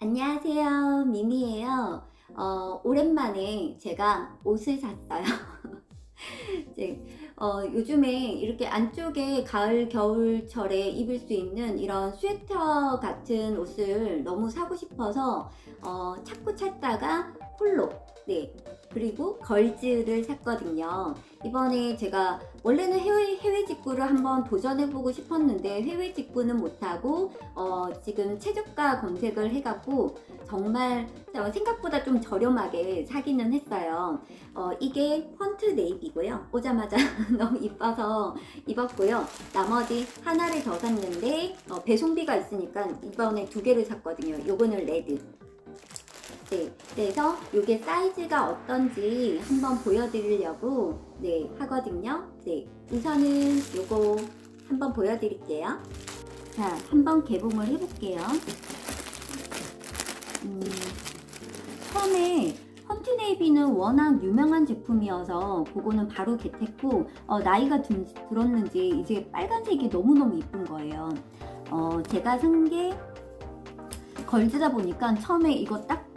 안녕하세요. 미미예요. 어, 오랜만에 제가 옷을 샀어요. 이제, 어, 요즘에 이렇게 안쪽에 가을, 겨울철에 입을 수 있는 이런 스웨터 같은 옷을 너무 사고 싶어서 어, 찾고 찾다가 폴로, 네, 그리고 걸즈를 샀거든요. 이번에 제가 원래는 해외, 해외 직구를 한번 도전해보고 싶었는데 해외 직구는 못하고 어, 지금 최저가 검색을 해갖고 정말 어, 생각보다 좀 저렴하게 사기는 했어요. 어, 이게 펀트 네이비고요. 오자마자 너무 이뻐서 입었고요. 나머지 하나를 더 샀는데 어, 배송비가 있으니까 이번에 두 개를 샀거든요. 요거는 레드. 네, 그래서 이게 사이즈가 어떤지 한번 보여드리려고 네 하거든요. 네, 우선은 요거 한번 보여드릴게요. 자, 한번 개봉을 해볼게요. 음, 처음에 헌트네이비는 워낙 유명한 제품이어서 그거는 바로 겟했고 어, 나이가 든, 들었는지 이제 빨간색이 너무너무 이쁜 거예요. 어, 제가 산 게 걸즈다 보니까 처음에 이거 딱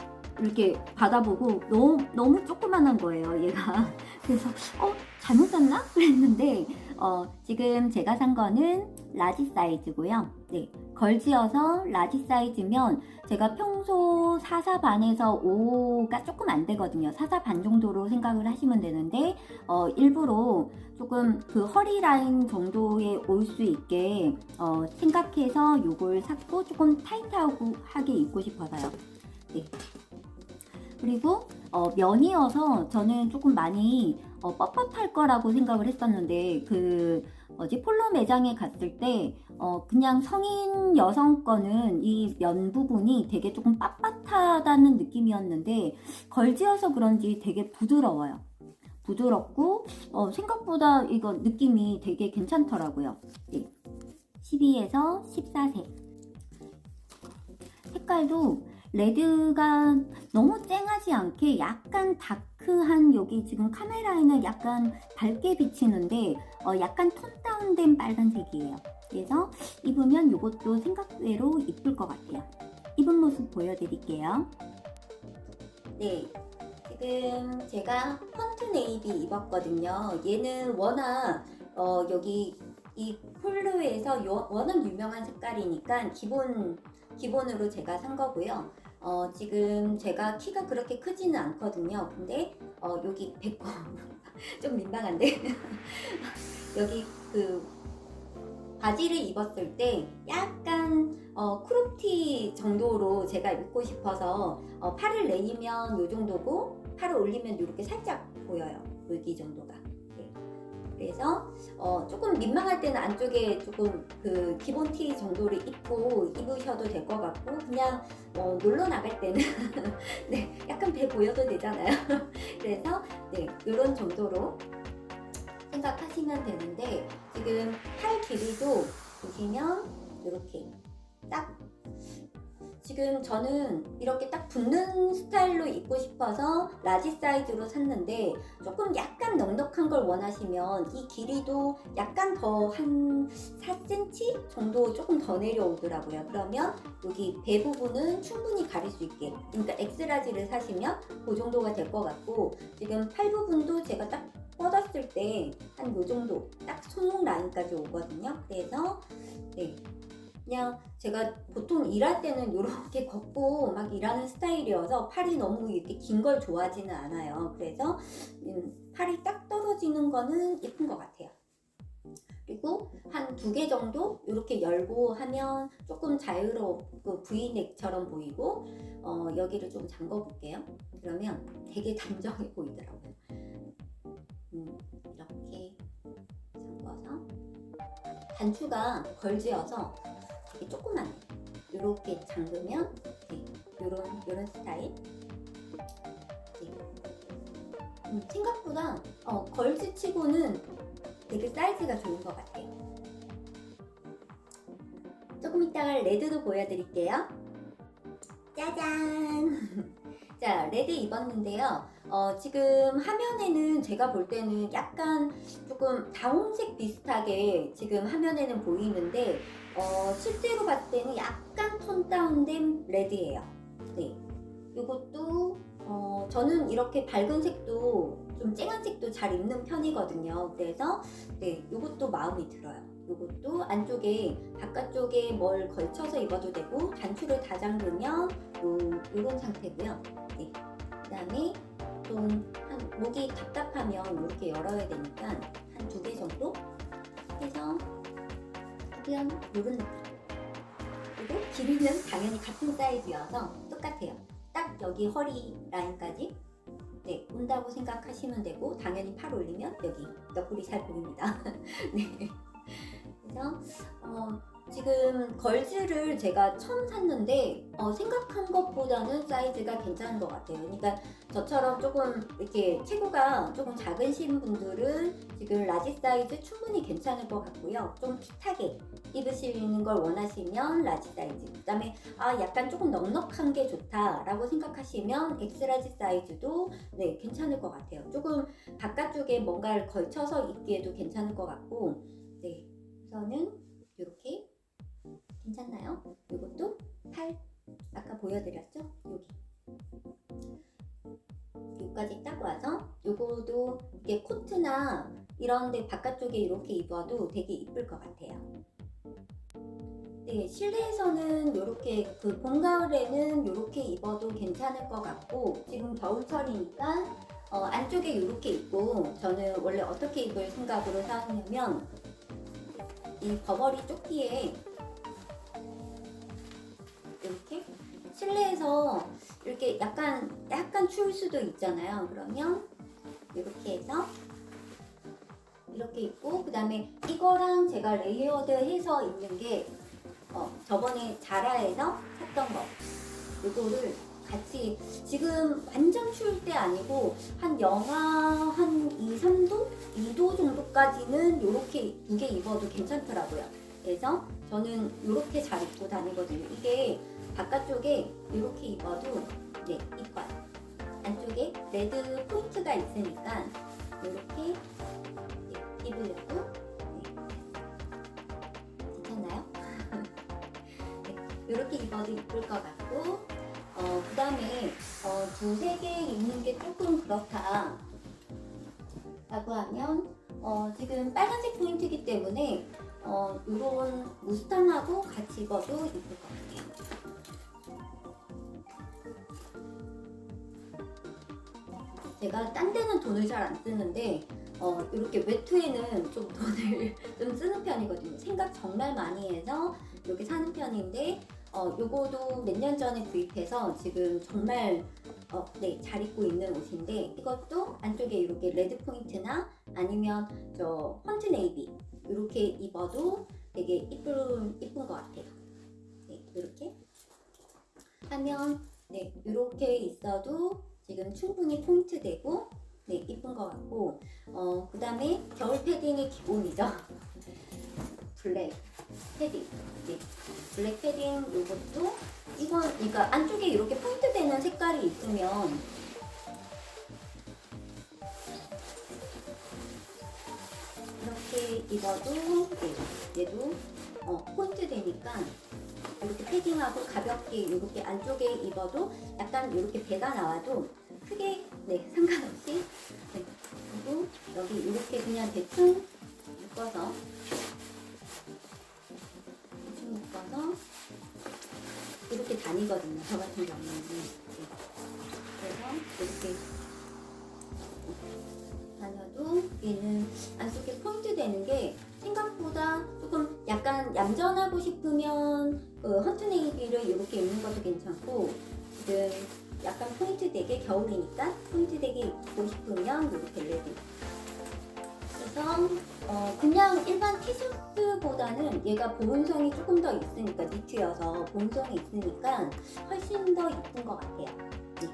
이렇게 받아보고 너무 너무 조그만한 거예요 얘가. 그래서 어 잘못 샀나? 그랬는데 어 지금 제가 산 거는 라지 사이즈고요. 네 걸즈여서 라지 사이즈면 제가 평소 44 반에서 5가 조금 안 되거든요. 44반 정도로 생각을 하시면 되는데 어 일부러 조금 그 허리 라인 정도에 올 수 있게 어 생각해서 요걸 샀고 조금 타이트하고 하게 입고 싶어서요. 네. 그리고 어, 면이어서 저는 조금 많이 어, 뻣뻣할 거라고 생각을 했었는데 그 어지 폴로 매장에 갔을 때 어, 그냥 성인 여성 거는 이 면 부분이 되게 조금 빳빳하다는 느낌이었는데 걸지어서 그런지 되게 부드러워요. 부드럽고 어, 생각보다 이거 느낌이 되게 괜찮더라고요. 네. 12에서 14세. 색깔도 레드가 너무 쨍하지 않게 약간 다크한 여기 지금 카메라에는 약간 밝게 비치는데 어, 약간 톤 다운된 빨간색이에요. 그래서 입으면 이것도 생각대로 이쁠 것 같아요. 입은 모습 보여드릴게요. 네, 지금 제가 펀트 네이비 입었거든요. 얘는 워낙 어, 여기 이 폴로에서 요- 워낙 유명한 색깔이니까 기본 기본으로 제가 산 거고요. 어, 지금 제가 키가 그렇게 크지는 않거든요. 근데 어, 여기 배꼽 좀 민망한데 여기 그 바지를 입었을 때 약간 어, 크롭티 정도로 제가 입고 싶어서 어, 팔을 내리면 요 정도고 팔을 올리면 이렇게 살짝 보여요. 여기 정도가. 네. 그래서 어, 조금 민망할 때는 안쪽에 조금 그 기본 티 정도를 입고 입으셔도 될 것 같고 그냥 어, 놀러 나갈 때는 네 약간 배 보여도 되잖아요. 그래서 네 이런 정도로 생각하시면 되는데 지금 팔 길이도 보시면 이렇게 딱 지금 저는 이렇게 딱 붙는 스타일로 입고 싶어서 라지 사이즈로 샀는데 조금 약간 넉넉한 걸 원하시면 이 길이도 약간 더 한 4cm 정도 조금 더 내려오더라고요. 그러면 여기 배 부분은 충분히 가릴 수 있게 그러니까 엑스라지를 사시면 그 정도가 될 것 같고 지금 팔 부분도 제가 딱 뻗었을 때 한 요 정도 딱 손목 라인까지 오거든요. 그래서 네 그냥 제가 보통 일할 때는 이렇게 걷고 막 일하는 스타일이어서 팔이 너무 이렇게 긴 걸 좋아하지는 않아요. 그래서 음, 팔이 딱 떨어지는 거는 예쁜 것 같아요. 그리고 한 두 개 정도 이렇게 열고 하면 조금 자유롭고 브이넥처럼 보이고 어, 여기를 좀 잠궈 볼게요. 그러면 되게 단정해 보이더라고요. 음, 이렇게 잠궈서 단추가 걸지어서 조그만해. 이렇게 잠그면 네, 이런 이런 스타일. 네. 음, 생각보다 어, 걸즈치고는 되게 사이즈가 좋은 것 같아요. 조금 이따가 레드도 보여드릴게요. 짜잔! 자, 레드 입었는데요. 어, 지금 화면에는 제가 볼 때는 약간 조금 다홍색 비슷하게 지금 화면에는 보이는데 어, 실제로 봤을 때는 약간 톤 다운된 레드예요. 네. 요것도 어, 저는 이렇게 밝은 색도 좀 쨍한 색도 잘 입는 편이거든요. 그래서 네, 요것도 마음에 들어요. 요것도 안쪽에 바깥쪽에 뭘 걸쳐서 입어도 되고 단추를 다 잠그면 요, 요런 상태고요. 네. 그다음에 좀한 목이 답답하면 이렇게 열어야 되니까 한 두 개 정도 해서 그냥 요런 느낌. 그리고 길이는 당연히 같은 사이즈여서 똑같아요. 딱 여기 허리 라인까지 네, 온다고 생각하시면 되고 당연히 팔 올리면 여기 옆구리 잘 보입니다. 네. 그래서 어, 지금 걸즈를 제가 처음 샀는데 어, 생각한 것보다는 사이즈가 괜찮은 것 같아요. 그러니까 저처럼 조금 이렇게 체구가 조금 작으신 분들은 지금 라지 사이즈 충분히 괜찮을 것 같고요. 좀 핏하게 입으시는 걸 원하시면 라지 사이즈. 그다음에 아 약간 조금 넉넉한 게 좋다라고 생각하시면 엑스라지 사이즈도 네 괜찮을 것 같아요. 조금 바깥쪽에 뭔가를 걸쳐서 입기에도 괜찮을 것 같고 네 우선은 이렇게 괜찮나요? 이것도 팔 아까 보여드렸죠? 여기 여기까지 딱 와서 요거도 이게 코트나 이런데 바깥쪽에 이렇게 입어도 되게 이쁠 것 같아요. 네, 실내에서는 이렇게 그 봄, 가을에는 이렇게 입어도 괜찮을 것 같고 지금 겨울철이니까 어, 안쪽에 이렇게 입고 저는 원래 어떻게 입을 생각으로 샀냐면 이 버버리 조끼에 실내에서 이렇게 약간 약간 추울 수도 있잖아요. 그러면 이렇게 해서 이렇게 입고 그 다음에 이거랑 제가 레이어드해서 입는 게 어, 저번에 자라에서 샀던 거 이거를 같이 지금 완전 추울 때 아니고 한 영하 한 2, 3도? 2도 정도까지는 이렇게 두 개 입어도 괜찮더라고요. 그래서 저는 이렇게 잘 입고 다니거든요. 이게 바깥쪽에 이렇게 입어도 네 이뻐요. 안쪽에 레드 포인트가 있으니까 이렇게 네, 입으려고 네. 괜찮나요? 네, 이렇게 입어도 이쁠 것 같고 어, 그 다음에 어, 두세 개 입는 게 조금 그렇다 라고 하면 어, 지금 빨간색 포인트이기 때문에 어, 이런 무스탕하고 같이 입어도 이쁠 것 같아요. 제가 딴 데는 돈을 잘 안 쓰는데 어, 이렇게 외투에는 좀 돈을 좀 쓰는 편이거든요. 생각 정말 많이 해서 이렇게 사는 편인데 어, 요거도 몇 년 전에 구입해서 지금 정말 어, 네, 잘 입고 있는 옷인데 이것도 안쪽에 이렇게 레드 포인트나 아니면 저 헌트 네이비 이렇게 입어도 되게 이쁜 이쁜 것 같아요. 네, 이렇게 하면 네, 이렇게 있어도 지금 충분히 포인트 되고 네, 이쁜 것 같고 어, 그 다음에 겨울 패딩이 기본이죠. 블랙 패딩. 네. 블랙 패딩 요것도 이건 그러니까 안쪽에 이렇게 포인트 되는 색깔이 있으면 이렇게 입어도 네, 얘도 어, 포인트 되니까 이렇게 패딩하고 가볍게 이렇게 안쪽에 입어도 약간 이렇게 배가 나와도 네 상관없이 네, 그리고 여기 이렇게 그냥 대충 묶어서 대충 묶어서 이렇게 다니거든요. 저 같은 경우는 네. 그래서 이렇게 다녀도 얘는 안쪽에 포인트 되는 게 생각보다 조금 약간 얌전하고 싶으면 그 헌트 네이비를 이렇게 입는 것도 괜찮고 지금 약간 포인트 되게 겨울이니까 포인트 되게 입고 싶으면 이렇게 레드 그래서 어, 그냥 일반 티셔츠보다는 얘가 보온성이 조금 더 있으니까 니트여서 보온성이 있으니까 훨씬 더 이쁜 것 같아요. 네.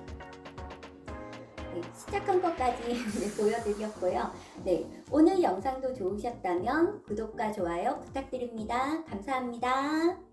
네, 시작한 것까지 네, 보여드렸고요. 네, 오늘 영상도 좋으셨다면 구독과 좋아요 부탁드립니다. 감사합니다.